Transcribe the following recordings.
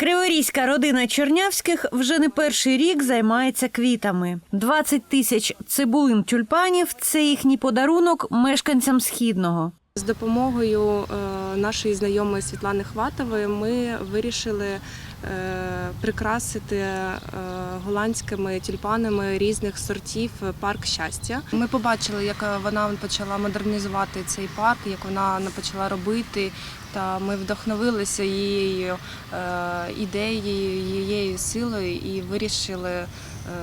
Криворізька родина Чернявських вже не перший рік займається квітами. 20 тисяч цибулин тюльпанів це їхній подарунок мешканцям східного. З допомогою е, нашої знайомої Світлани Хватової ми вирішили е, прикрасити е, голландськими тюльпанами різних сортів парк щастя. Ми побачили, як вона почала модернізувати цей парк, як вона почала робити. Та ми вдохновилися її е, ідеєю, її силою і вирішили е,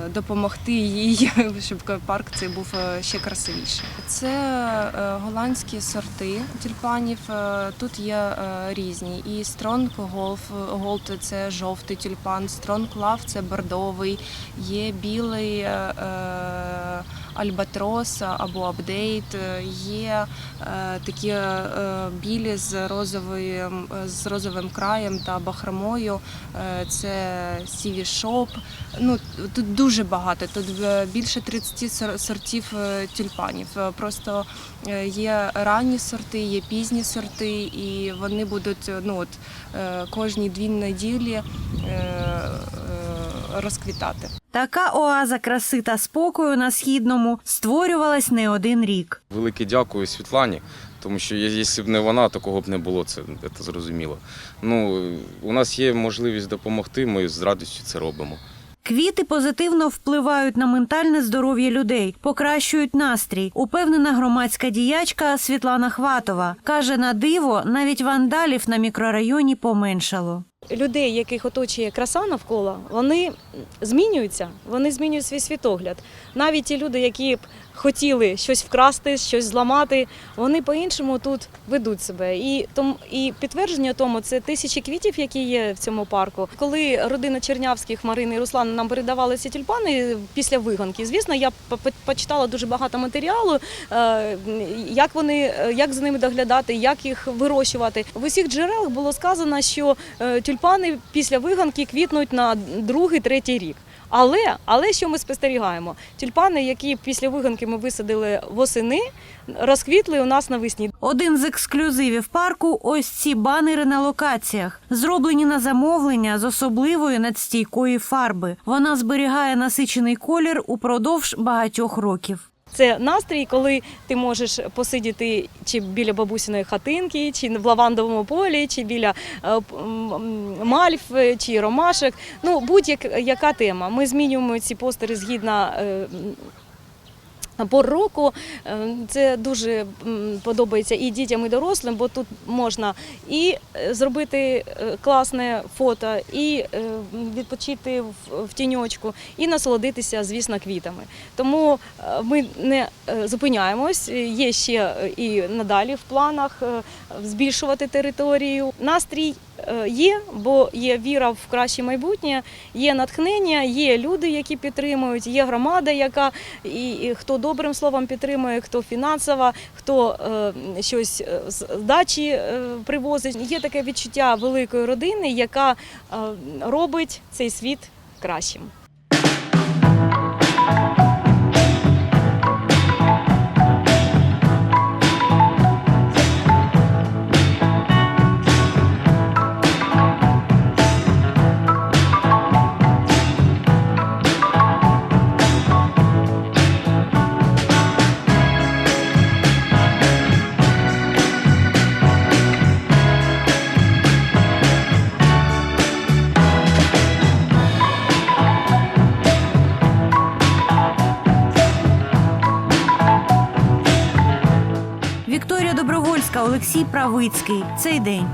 допомогти їй, щоб парк цей був е, ще красивіший. Це е, голландські сорти тюльпанів. Тут є е, різні. І Strong Gold – це жовтий тюльпан, Strong Love – це бордовий, є білий е, е, альбатрос або апдейт, є е, такі е, білі з розовим, з розовим краєм та бахромою. Е, Це Сіві Шоп. Ну тут дуже багато. Тут більше 30 сор- сортів тюльпанів. Просто є ранні сорти, є пізні сорти, і вони будуть ну от кожні дві неділі розквітати. Така оаза краси та спокою на східному створювалась не один рік. Велике дякую Світлані, тому що якщо б не вона, такого б не було, це, це зрозуміло. Ну, у нас є можливість допомогти, ми з радістю це робимо. Квіти позитивно впливають на ментальне здоров'я людей, покращують настрій. Упевнена громадська діячка Світлана Хватова каже: на диво навіть вандалів на мікрорайоні поменшало. Людей, яких оточує краса навколо, вони змінюються, вони змінюють свій світогляд. Навіть ті люди, які б хотіли щось вкрасти, щось зламати, вони по-іншому тут ведуть себе. І тому і підтвердження тому це тисячі квітів, які є в цьому парку. Коли родина Чернявських, Марини і Руслана нам передавали ці тюльпани після виганки, звісно, я по- по- почитала дуже багато матеріалу, е, як вони, е, як за ними доглядати, як їх вирощувати. В усіх джерелах було сказано, що е, тюльпани після виганки квітнуть на другий, третій рік. Але, але що ми спостерігаємо? Тюльпани, які після виганки ми висадили восени, розквітли у нас навесні. Один з ексклюзивів парку ось ці банери на локаціях, зроблені на замовлення з особливої надстійкої фарби. Вона зберігає насичений колір упродовж багатьох років. Це настрій, коли ти можеш посидіти чи біля бабусіної хатинки, чи в лавандовому полі, чи біля е, п- м, м, мальв, е, чи ромашек. Ну, будь-яка тема. Ми змінюємо ці постери згідно. Пор року Е, це дуже подобається і дітям, і дорослим, бо тут можна і е, зробити е, класне фото, і е, відпочити в, тіньочку, і насолодитися, звісно, квітами. Тому ми не зупиняємось. Є ще і надалі в планах збільшувати територію. Настрій є, бо є віра в краще майбутнє, є натхнення, є люди, які підтримують, є громада, яка і, і хто добрим словом підтримує, хто фінансово, хто е, щось е, з дачі е, привозить. Є таке відчуття великої родини, яка е, робить цей світ кращим. Вікторія Добровольська, Олексій Правицький. Цей день.